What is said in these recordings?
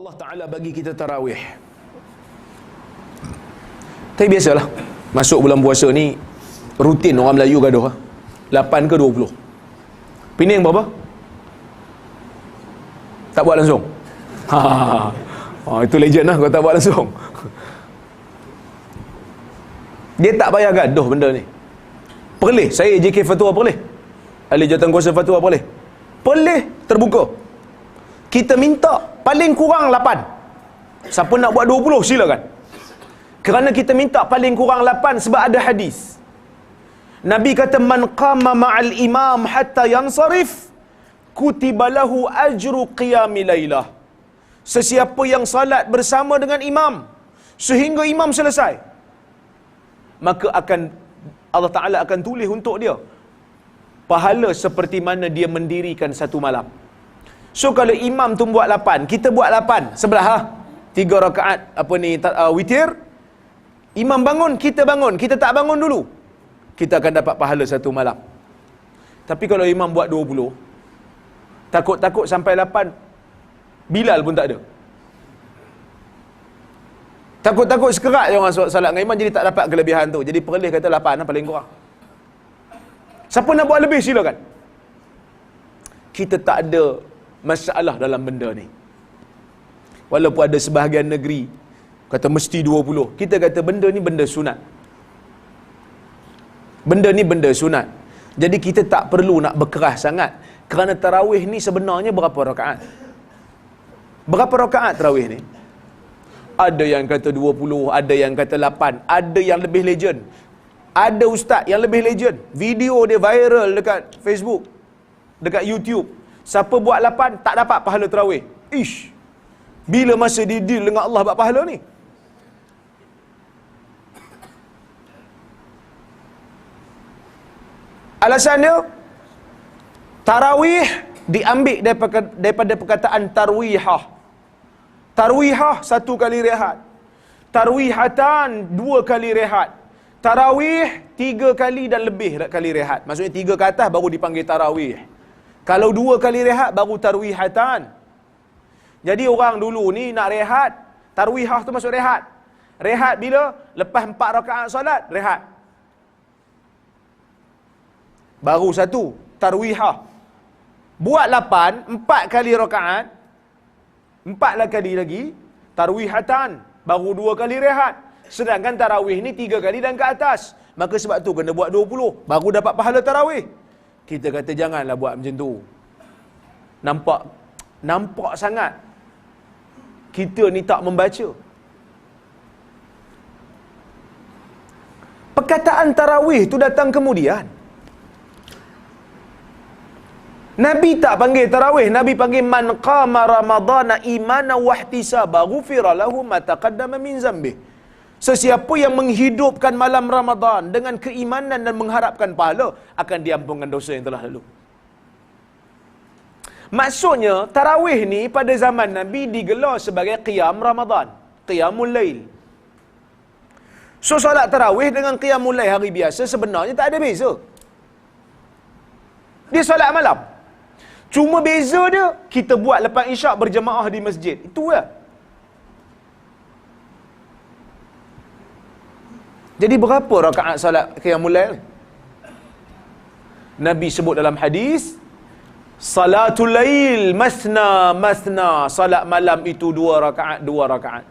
Allah Ta'ala bagi kita tarawih. Tapi biasalah Masuk bulan puasa ni Rutin orang Melayu gaduh 8 ke 20 Pening berapa? Tak buat langsung? Ha, ha, Itu legend lah kalau tak buat langsung. Dia tak payah gaduh benda ni. Perleh Saya JK Fatwa perleh Ahli jawatan kuasa fatwa boleh Perleh terbuka. Kita minta paling kurang 8 Siapa nak buat 20 silakan. Kerana kita minta paling kurang 8 Sebab ada hadis. Nabi kata Man qama ma'al imam hatta yansarif Kutibalahu ajru qiyami laylah. Sesiapa yang salat bersama dengan imam Sehingga imam selesai Maka akan Allah Ta'ala akan tulis untuk dia Pahala seperti mana dia mendirikan satu malam So kalau imam tu buat lapan, kita buat lapan sebelah ha. Tiga rakaat apa ni uh, witir. Imam bangun, kita bangun. Kita tak bangun dulu. Kita akan dapat pahala satu malam. Tapi kalau imam buat dua puluh, takut-takut sampai lapan, Bilal pun tak ada. Takut-takut sekerat je orang salat dengan imam jadi tak dapat kelebihan tu. Jadi perlih kata lapan lah paling kurang. Siapa nak buat lebih silakan. Kita tak ada masalah dalam benda ni. Walaupun ada sebahagian negeri kata mesti 20. Kita kata benda ni benda sunat. Benda ni benda sunat. Jadi kita tak perlu nak berkeras sangat. Kerana tarawih ni sebenarnya berapa rakaat? Berapa rakaat tarawih ni? Ada yang kata 20, ada yang kata 8, ada yang lebih legend. Ada ustaz yang lebih legend. Video dia viral dekat Facebook, dekat YouTube. Siapa buat lapan tak dapat pahala terawih. Ish. Bila masa dia deal dengan Allah buat pahala ni? Alasannya tarawih diambil daripada, daripada perkataan tarwihah. Tarwihah satu kali rehat. Tarwihatan dua kali rehat. Tarawih tiga kali dan lebih kali rehat. Maksudnya tiga ke atas baru dipanggil tarawih. Kalau dua kali rehat baru tarwihatan. Jadi orang dulu ni nak rehat, tarwihah tu masuk rehat. Rehat bila? Lepas empat rakaat solat, rehat. Baru satu, tarwihah. Buat lapan, empat kali rakaat, empat kali lagi, tarwihatan. Baru dua kali rehat. Sedangkan tarawih ni tiga kali dan ke atas. Maka sebab tu kena buat dua puluh. Baru dapat pahala tarawih. Kita kata janganlah buat macam tu. Nampak nampak sangat kita ni tak membaca. Perkataan tarawih tu datang kemudian. Nabi tak panggil tarawih, Nabi panggil man qama ramadhana imana wa ihtisaba ghufira lahu ma taqaddama min zambih. Sesiapa yang menghidupkan malam Ramadan dengan keimanan dan mengharapkan pahala akan diampunkan dosa yang telah lalu. Maksudnya tarawih ni pada zaman Nabi digelar sebagai qiyam Ramadan, qiyamul lail. So solat tarawih dengan qiyamul lail hari biasa sebenarnya tak ada beza. Dia solat malam. Cuma beza dia kita buat lepas isyak berjemaah di masjid. Itu lah. Jadi berapa rakaat salat qiyamul lail? Nabi sebut dalam hadis Salatul lail masna masna salat malam itu dua rakaat dua rakaat.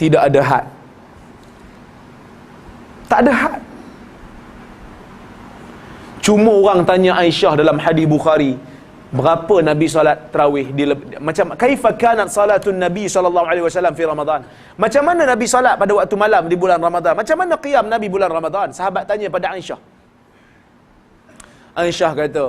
Tidak ada had. Tak ada had. Cuma orang tanya Aisyah dalam hadis Bukhari, berapa Nabi salat tarawih di macam kaifa kanat salatun Nabi sallallahu alaihi wasallam fi Ramadan? Macam mana Nabi salat pada waktu malam di bulan Ramadan? Macam mana qiyam Nabi bulan Ramadan? Sahabat tanya pada Aisyah. Aisyah kata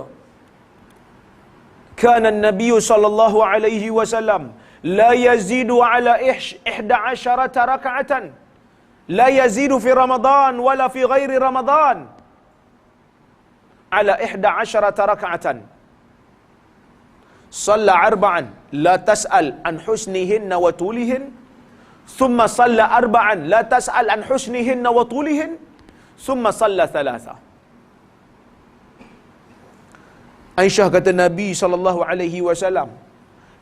kana Nabi sallallahu alaihi wasallam la yazidu ala ihda asharata raka'atan. La yazidu fi Ramadan wala fi ghairi Ramadan. Ala ihda salla arba'an la tas'al an husnihin wa tulihin. Thumma salla arba'an la tas'al an husnihin wa tulihin. Thumma salla thalatha. Aisyah kata Nabi sallallahu alaihi wasallam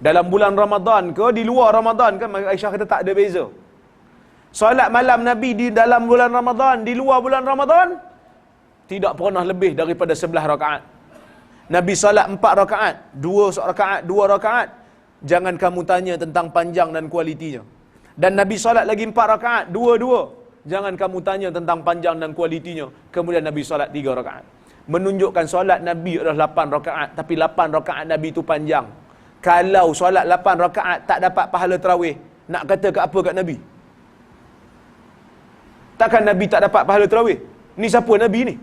dalam bulan Ramadan ke di luar Ramadan kan Aisyah kata tak ada beza. Solat malam Nabi di dalam bulan Ramadan, di luar bulan Ramadan tidak pernah lebih daripada sebelah rakaat. Nabi salat empat rakaat, dua rakaat, dua rakaat. Jangan kamu tanya tentang panjang dan kualitinya. Dan Nabi salat lagi empat rakaat, dua-dua. Jangan kamu tanya tentang panjang dan kualitinya. Kemudian Nabi salat tiga rakaat. Menunjukkan solat Nabi adalah lapan rakaat. Tapi lapan rakaat Nabi itu panjang. Kalau solat lapan rakaat tak dapat pahala terawih, nak kata ke apa kat Nabi? Takkan Nabi tak dapat pahala terawih? Ni siapa Nabi ni?